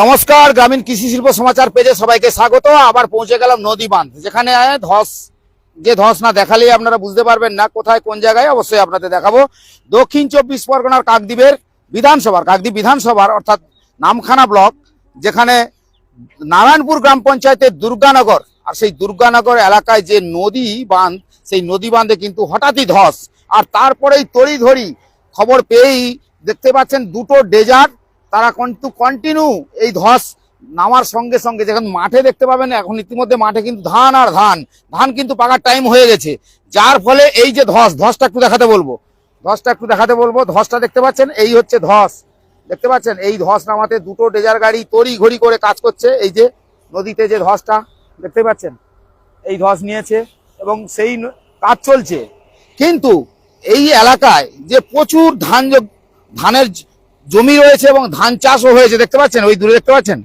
নমস্কার, গ্রামীণ কৃষি শিল্প সমাচার পেজে সবাইকে স্বাগত। আবার পৌঁছে গেলাম নদী বাঁধ যেখানে ধস। যে ধস না দেখালেই আপনারা বুঝতে পারবেন না কোথায়, কোন জায়গায়, অবশ্যই আপনাদের দেখাবো। দক্ষিণ চব্বিশ পরগনার কাকদ্বীপের বিধানসভার, কাকদ্বীপ বিধানসভার, অর্থাৎ নামখানা ব্লক, যেখানে নারায়ণপুর গ্রাম পঞ্চায়েতের দুর্গানগর, আর সেই দুর্গানগর এলাকায় যে নদী বাঁধ সেই নদী বাঁধে কিন্তু হঠাৎই ধস। আর তারপরেই তড়ি ধরি খবর পেয়েই দেখতে পাচ্ছেন দুটো ডেজার তারা কিন্তু কন্টিনিউ এই ধস নামার সঙ্গে সঙ্গে যেখানে মাঠে দেখতে পাবেন, এখন ইতিমধ্যে মাঠে কিন্তু ধান আর ধান। ধান কিন্তু পাকার টাইম হয়ে গেছে। যার ফলে এই যে ধস, ধসটা একটু দেখাতে বলব। ধসটা একটু দেখাতে বলব। ধসটা দেখতে পাচ্ছেন? এই হচ্ছে ধস। দেখতে পাচ্ছেন? এই ধস নামাতে দুটো ডেজার গাড়ি তড়ি ঘড়ি করে কাজ করছে। এই যে নদীতে যে ধসটা, দেখতে পাচ্ছেন? এই ধস নিয়েছে এবং সেই কাজ চলছে। কিন্তু এই এলাকায় যে প্রচুর ধান ধানের জমি রয়েছে এবং ধান চাষও হয়েছে, দেখতে পাচ্ছেন? ওই দূরে দেখতে পাচ্ছেন?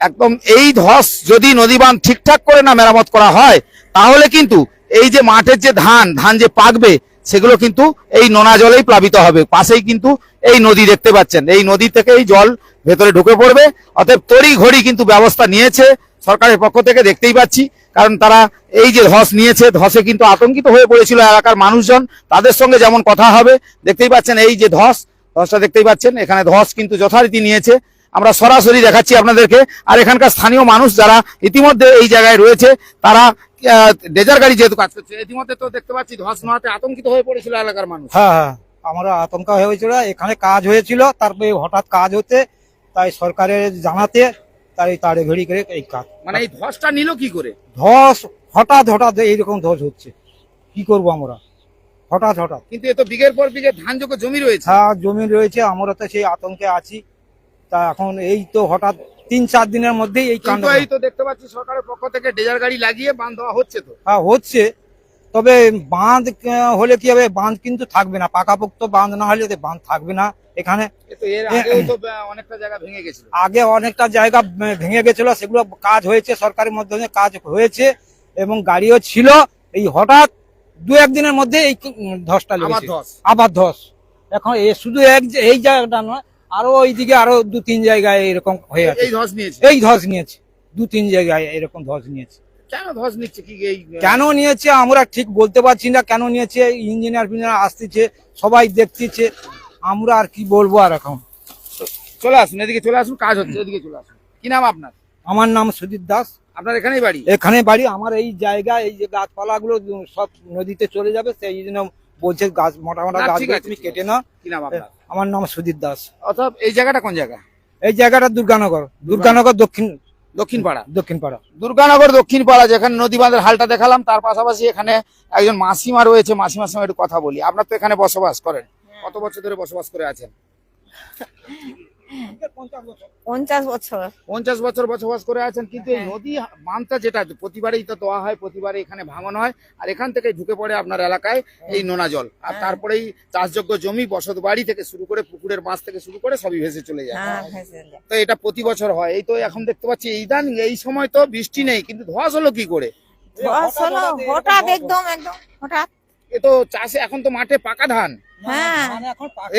একদম এই ধস যদি নদী বাঁধ ঠিকঠাক করে না মেরামত করা হয়, তাহলে কিন্তু এই যে মাঠের যে ধান ধান যে পাকবে, সেগুলো কিন্তু এই নোনা জলেই প্লাবিত হবে। পাশেই কিন্তু এই নদী দেখতে পাচ্ছেন। এই নদী থেকে এই জল ভেতরে ঢুকে পড়বে। অতএব তড়ি ঘড়ি কিন্তু ব্যবস্থা নিয়েছে সরকারের পক্ষ থেকে, দেখতেই পাচ্ছি। কারণ তারা এই যে ধস নিয়েছে, ধসে কিন্তু আতঙ্কিত হয়ে পড়েছিল এলাকার মানুষজন। তাদের সঙ্গে যেমন কথা হবে, দেখতেই পাচ্ছেন এই যে ধস ধসটা দেখতেই পাচ্ছেন এখানে ধস কিন্তু যথারীতি নিয়েছে। আমরা সরাসরি দেখাচ্ছি আপনাদেরকে। আর এখানকার স্থানীয় মানুষ যারা ইতিমধ্যে এই জায়গায় রয়েছে তারা ডেজার গাড়ি যেহেতু কাজ করছে ইতিমধ্যে তো দেখতে পাচ্ছি ধস নোয়াতে আতঙ্কিত হয়ে পড়েছিল এলাকার মানুষ। হ্যাঁ হ্যাঁ আমরা আতঙ্ক হয়েছিল। এখানে কাজ হয়েছিল তারপরে হঠাৎ কাজ হতে তাই সরকারের জানাতে তাই তাড়ে ঘড়ি করে এই কাজ। মানে এই ধসটা নিল কি করে? ধস হঠাৎ হঠাৎ এইরকম ধস হচ্ছে। কি করব আমরা? হঠাৎ হঠাৎ। কিন্তু এ তো বিঘের পর বিঘে ধান ধানযোগ্য জমি রয়েছে। হ্যাঁ জমি রয়েছে আমরা তো সেই আতঙ্কে আছি। তা এখন এই তো হঠাৎ তিন চার দিনের মধ্যেই এই কাণ্ড এই তো দেখতে পাচ্ছি সরকারের পক্ষ থেকে ডেজার গাড়ি লাগিয়ে বাঁধ দেওয়া হচ্ছে তো। হ্যাঁ হচ্ছে। তবে বাঁধ হলে কি হবে? বাঁধ কিন্তু থাকবে না। পাকাপোক্ত বাঁধ না হলে তো বাঁধ থাকবে না। এখানে অনেকটা জায়গা ভেঙে গেছিল। আগে অনেকটা জায়গা ভেঙে গেছিল। সেগুলো কাজ হয়েছে সরকারের মাধ্যমে কাজ হয়েছে এবং গাড়িও ছিল। এই হঠাৎ দু একদিনের মধ্যে এই ধসটা লেগেছে। ধস। আবার ধস। এখন এ শুধু এক এই জায়গাটা নয় আরও ওইদিকে আরও দু তিন জায়গায় এরকম হয়ে আছে। এই ধস নিয়েছে? এই ধস নিয়েছে। দু তিন জায়গায় এরকম ধস নিয়েছে। কেন ধস নিচ্ছে? কি কেন নিয়েছে আমরা ঠিক বলতে পারছি না কেন নিয়েছে? ইঞ্জিনিয়ার ফিঞ্জিনিয়ার আসতেছে সবাই দেখতেছে। আমরা আর কি বলব আর এখন? চলে আসুন এদিকে চলে আসুন কাজ হচ্ছে এদিকে চলে আসুন। কি নাম আপনার? আমার নাম সুদীপ দাস। আপনার এখানেই বাড়ি? এখানে বাড়ি আমার এই জায়গা এই যে গাছপালা গুলো সব নদীতে চলে যাবে সেই জন্য বলছে গাছ মোটা মোটা গাছ তুমি কেটে। না আমার নাম সুদীপ দাস। অথবা এই জায়গাটা কোন জায়গা? এই জায়গাটা দুর্গানগর। দুর্গানগর। দক্ষিণ দক্ষিণ পাড়া দক্ষিণ পাড়া দুর্গানগর দক্ষিণ পাড়া যেখানে নদী বাঁধের হালটা দেখালাম তার পাশাপাশি এখানে একজন মাসিমা রয়েছে মাসিমার সঙ্গে একটু কথা বলি। আপনার তো এখানে বসবাস করেন। কত বছর ধরে বসবাস করে আছেন? পঞ্চাশ বছর। পঞ্চাশ বছর বসবাস করে আছেন কিন্তু এই নদী বাঁধটা যেটা প্রতিবারেই তো দেওয়া হয় প্রতিবারে এখানে ভাঙন হয় আর এখান থেকে ঢুকে পড়ে আপনার এলাকায় এই নোনা জল। আর তারপরেই চাষযোগ্য জমি বসত বাড়ি থেকে শুরু করে পুকুরের মাছ থেকে শুরু করে সবই ভেসে চলে যায়। হ্যাঁ ভেসে যায়। তো এটা প্রতি বছর হয়। এই তো এখন দেখতে পাচ্ছি ইদানিং এই সময় তো বৃষ্টি নেই কিন্তু ধস হলো কি করে? হলো হঠাৎ একদম একদম হঠাৎ। এ তো চাষে এখন তো মাঠে পাকা ধান। হ্যাঁ।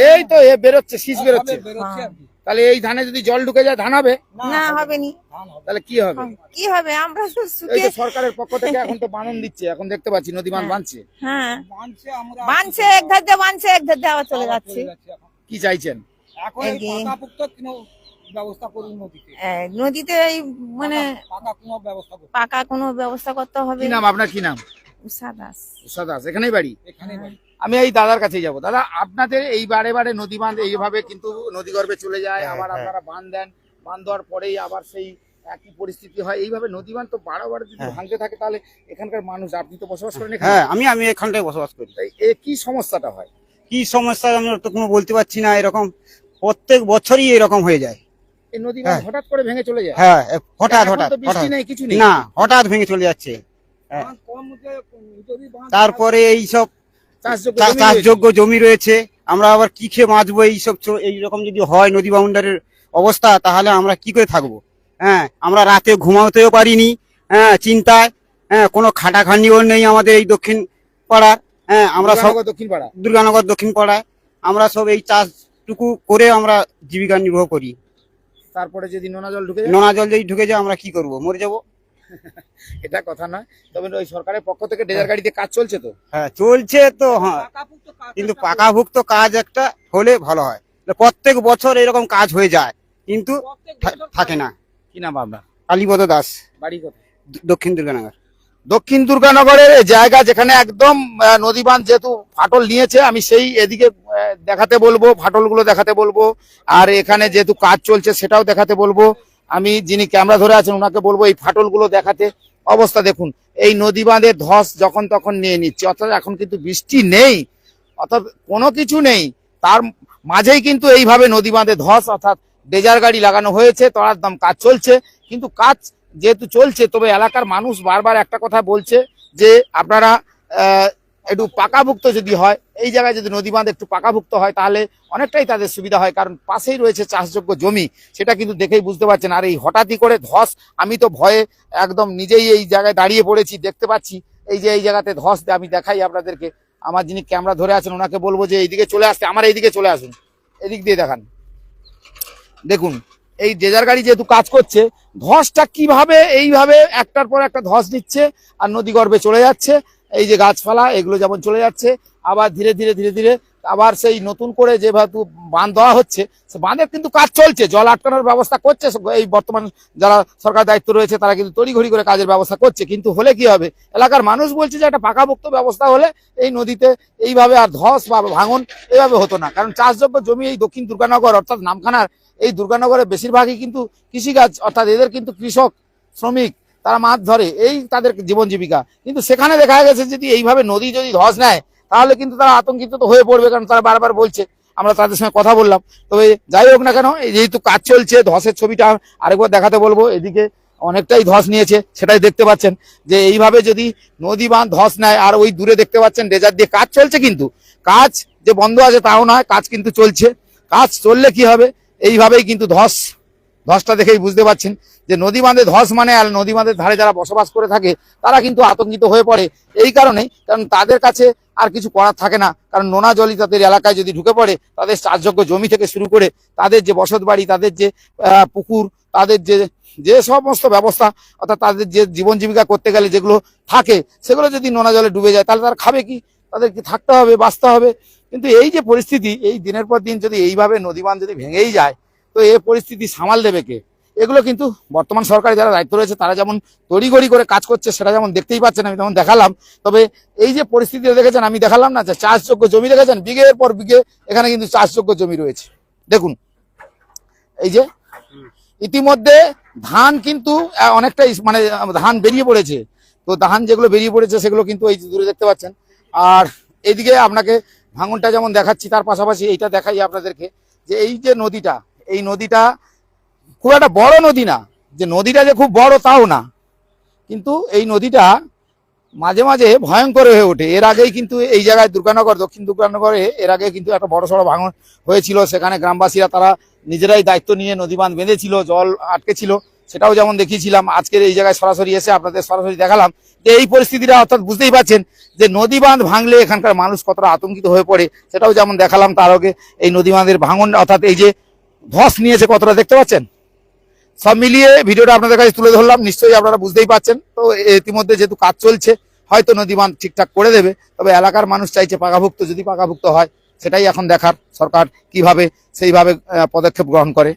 এই তো এ বেরোচ্ছে শীষ বেরোচ্ছে। বেরোচ্ছে আর কি। তাহলে এই ধানে যদি জল ঢুকে যায় ধান হবে? না হবে। নি তাহলে কি হবে? কি হবে? আমরা এই তো সরকারের পক্ষ থেকে এখন তো বানন দিচ্ছে এখন দেখতে পাচ্ছি নদী বাঁধছে হ্যাঁ। বাঁধছে আমরা বানছে এক ধার দিয়ে বানছে এক ধার দিয়ে আবার চলে যাচ্ছে। কি চাইছেন? এখন ব্যবস্থা করুন নদীতে। এই নদীতে এই মানে পাকা কোনো ব্যবস্থা পাকা কোনো ব্যবস্থা করতে হবে। কি নাম আপনার? কি নাম? উষা দাস। উষা দাস। এখানেই বাড়ি? এখানে বাড়ি। আমি এই দাদার কাছেই যাব। দাদা আপনাদের এই বারে বারে নদী বাঁধ এইভাবে কিন্তু নদী গর্ভে চলে যায় আবার আপনারা বাঁধ দেন বাঁধ দেওয়ার পরেই আবার সেই একই পরিস্থিতি হয়। এইভাবে নদী বাঁধ তো যদি ভাঙতে থাকে তাহলে এখানকার মানুষ আপনি তো বসবাস করেন হ্যাঁ আমি আমি এখানটায় বসবাস করি। এ কি সমস্যাটা হয়? কি সমস্যা আমি তো কোনো বলতে পারছি না এরকম প্রত্যেক বছরই এরকম হয়ে যায়। এই নদী হ্যাঁ। হঠাৎ করে ভেঙে চলে যায়? হ্যাঁ হঠাৎ হঠাৎ বৃষ্টি নেই কিছু নেই। না হঠাৎ ভেঙে চলে যাচ্ছে। হ্যাঁ। তারপরে এই সব চাষযোগ্য জমি রয়েছে। আমরা আবার কি খেয়ে বাঁচবো এইসব এইরকম যদি হয় নদী বাউন্ডারির অবস্থা তাহলে আমরা কি করে থাকব? হ্যাঁ আমরা রাতে ঘুমাতেও পারিনি হ্যাঁ চিন্তায় হ্যাঁ কোনো খাটাখানিও নেই আমাদের এই দক্ষিণ পাড়ার হ্যাঁ আমরা সব দক্ষিণ পাড়া। দুর্গানগর দক্ষিণ পাড়ায় আমরা সব এই চাষটুকু করে আমরা জীবিকা নির্বাহ করি। তারপরে যদি নোনা জল ঢুকে নোনা জল যদি ঢুকে যায় আমরা কি করব? মরে যাব? এটা কথা নয়। তবে ওই সরকারের পক্ষ থেকে ডেজার গাড়িতে কাজ চলছে তো? হ্যাঁ চলছে তো হ্যাঁ। কিন্তু পাকাভুক্ত কাজ একটা হলে ভালো হয়। প্রত্যেক বছর এরকম কাজ হয়ে যায় কিন্তু থাকে না। কি নাম আপনার? কালীপদ দাস। বাড়ি কোথায়? দক্ষিণ দুর্গানগর। দক্ষিণ দুর্গানগরের জায়গা যেখানে একদম নদী বাঁধ যেহেতু ফাটল নিয়েছে আমি সেই এদিকে দেখাতে বলব ফাটলগুলো দেখাতে বলব। আর এখানে যেহেতু কাজ চলছে সেটাও দেখাতে বলব। আমি যিনি ক্যামেরা ধরে আছেন, ওনাকে বলব এই ফাটলগুলো দেখাতে। অবস্থা দেখুন, এই নদী বাঁধের ধস যখন তখন নিয়ে নিচ্ছে, অর্থাৎ এখন কিন্তু বৃষ্টি নেই, অর্থাৎ কোনো কিছু নেই। তার মাঝেই কিন্তু এইভাবে নদী বাঁধে ধস, অর্থাৎ ডেজার গাড়ি লাগানো হয়েছে, তলার দাম কাজ চলছে, কিন্তু কাজ যেহেতু চলছে, তবে এলাকার মানুষ বারবার একটা কথা বলছে যে আপনারা একটু পাকাভুক্ত যদি হয়, এই জায়গায় যদি নদী বাঁধ একটু পাকাভুক্ত হয়, তাহলে অনেকটাই তাদের সুবিধা হয়। কারণ পাশেই রয়েছে চাষযোগ্য জমি, সেটা কিন্তু দেখেই বুঝতে পারছেন। আর এই হঠাৎই করে ধস, আমি তো ভয়ে একদম নিজেই এই জায়গায় দাঁড়িয়ে পড়েছি, দেখতে পাচ্ছি। এই যে এই জায়গাতে ধস, আমি দেখাই আপনাদেরকে। আমার যিনি ক্যামেরা ধরে আছেন, ওনাকে বলব যে এইদিকে চলে আসতে, আমার এইদিকে চলে আসুন। এদিক দিয়ে দেখান। দেখুন, এই ডেজার গাড়ি যেহেতু কাজ করছে, ধসটা কীভাবে, এইভাবে একটার পর একটা ধস নিচ্ছে আর নদী গর্ভে চলে যাচ্ছে এই যে গাছপালা, এগুলো যেমন চলে যাচ্ছে, আবার ধীরে ধীরে ধীরে ধীরে আবার সেই নতুন করে যেহেতু বাঁধ দেওয়া হচ্ছে, সে বাঁধের কিন্তু কাজ চলছে, জল আটকানোর ব্যবস্থা করছে এই বর্তমান যারা সরকার দায়িত্ব রয়েছে, তারা কিন্তু তড়িঘড়ি করে কাজের ব্যবস্থা করছে, কিন্তু হলে কি হবে? এলাকার মানুষ বলছে যে একটা পাকাভুক্ত ব্যবস্থা হলে এই নদীতে এইভাবে আর ধস বা ভাঙন এইভাবে হতো না, কারণ চাষযোগ্য জমি এই দক্ষিণ দুর্গানগর, অর্থাৎ নামখানার, এই দুর্গানগরে বেশিরভাগই কিন্তু কৃষিকাজ, অর্থাৎ এদের কিন্তু কৃষক, শ্রমিক তারা মাছ ধরে, এই তাদের জীবন জীবিকা। কিন্তু সেখানে দেখা গেছে যদি এইভাবে নদী যদি ধস নেয়, তাহলে কিন্তু তারা আতঙ্কিত তো হয়ে পড়বে, কারণ তারা বারবার বলছে, আমরা তাদের সঙ্গে কথা বললাম। তবে যাই হোক না কেন, এই যেহেতু কাজ চলছে, ধসের ছবিটা আরেকবার দেখাতে বলব, এদিকে অনেকটাই ধস নিয়েছে, সেটাই দেখতে পাচ্ছেন যে এইভাবে যদি নদী বাঁধ ধস নেয়, আর ওই দূরে দেখতে পাচ্ছেন ডেজার দিয়ে কাজ চলছে কিন্তু। কাজ যে বন্ধ আছে তাও নয়, কাজ কিন্তু চলছে। কাজ চললে কি হবে? এইভাবেই কিন্তু ধস, ধসটা দেখেই বুঝতে পাচ্ছেন যে নদী বাঁধে ধস মানে আর নদী বাঁধের ধারে যারা বসবাস করে থাকে, তারা কিন্তু আতঙ্কিত হয়ে পড়ে। এই কারণেই কারণ তাদের কাছে আর কিছু করার থাকে না। কারণ নোনা জলই তাদের এলাকায় যদি ঢুকে পড়ে, তাদের চাষযোগ্য জমি থেকে শুরু করে তাদের যে বসত বাড়ি, তাদের যে পুকুর, তাদের যে যে সমস্ত ব্যবস্থা, অর্থাৎ তাদের যে জীবন জীবিকা করতে গেলে যেগুলো থাকে, সেগুলো যদি নোনা জলে ডুবে যায়, তাহলে তারা খাবে কি? তাদেরকে থাকতে হবে, বাঁচতে হবে। কিন্তু এই যে পরিস্থিতি, এই দিনের পর দিন যদি এইভাবে নদী বাঁধ যদি ভেঙেই যায়, তো এই পরিস্থিতি সামাল দেবে কে? এগুলো কিন্তু বর্তমান সরকারে যারা দায়িত্ব রয়েছে তারা যেমন তড়িঘড়ি করে কাজ করছে সেটা যেমন দেখতেই পাচ্ছেন আমি তেমন দেখালাম। তবে এই যে পরিস্থিতি দেখেছেন আমি দেখালাম না যে চাষযোগ্য জমি দেখেছেন? বিঘের পর বিঘে এখানে কিন্তু চাষযোগ্য জমি রয়েছে। দেখুন এই যে ইতিমধ্যে ধান কিন্তু আহ, অনেকটা মানে ধান বেরিয়ে পড়েছে। তো ধান যেগুলো বেরিয়ে পড়েছে সেগুলো কিন্তু এই দূরে দেখতে পাচ্ছেন। আর এইদিকে আপনাকে ভাঙনটা যেমন দেখাচ্ছি তার পাশাপাশি এইটা দেখাই আপনাদেরকে যে এই যে নদীটা এই নদীটা খুব একটা বড় নদী না। যে নদীটা যে খুব বড় তাও না। কিন্তু এই নদীটা মাঝে মাঝে ভয়ঙ্কর হয়ে ওঠে। এর আগেই কিন্তু এই জায়গায় দুর্গানগর, দক্ষিণ দুর্গানগরে এর আগে কিন্তু একটা বড় সড়ো ভাঙন হয়েছিল। সেখানে গ্রামবাসীরা তারা নিজেরাই দায়িত্ব নিয়ে নদী বাঁধ বেঁধেছিল, জল আটকে ছিল সেটাও যেমন দেখিয়েছিলাম, আজকের এই জায়গায় সরাসরি এসে আপনাদের সরাসরি দেখালাম যে এই পরিস্থিতিটা অর্থাৎ বুঝতেই পারছেন যে নদী বাঁধ ভাঙলে এখানকার মানুষ কতটা আতঙ্কিত হয়ে পড়ে। সেটাও যেমন দেখালাম তার আগে এই নদী বাঁধের ভাঙন অর্থাৎ এই যে ধস নিয়েছে কতটা, দেখতে পাচ্ছেন? সব মিলিয়ে ভিডিওটা আপনাদের কাছে তুলে ধরলাম, নিশ্চয়ই আপনারা বুঝতেই পারছেন। তো ইতিমধ্যে যেহেতু কাজ চলছে, হয়তো নদী বান ঠিকঠাক করে দেবে, তবে এলাকার মানুষ চাইছে পাকাভুক্ত, যদি পাকাভুক্ত হয়, সেটাই এখন দেখার সরকার কীভাবে সেইভাবে পদক্ষেপ গ্রহণ করে।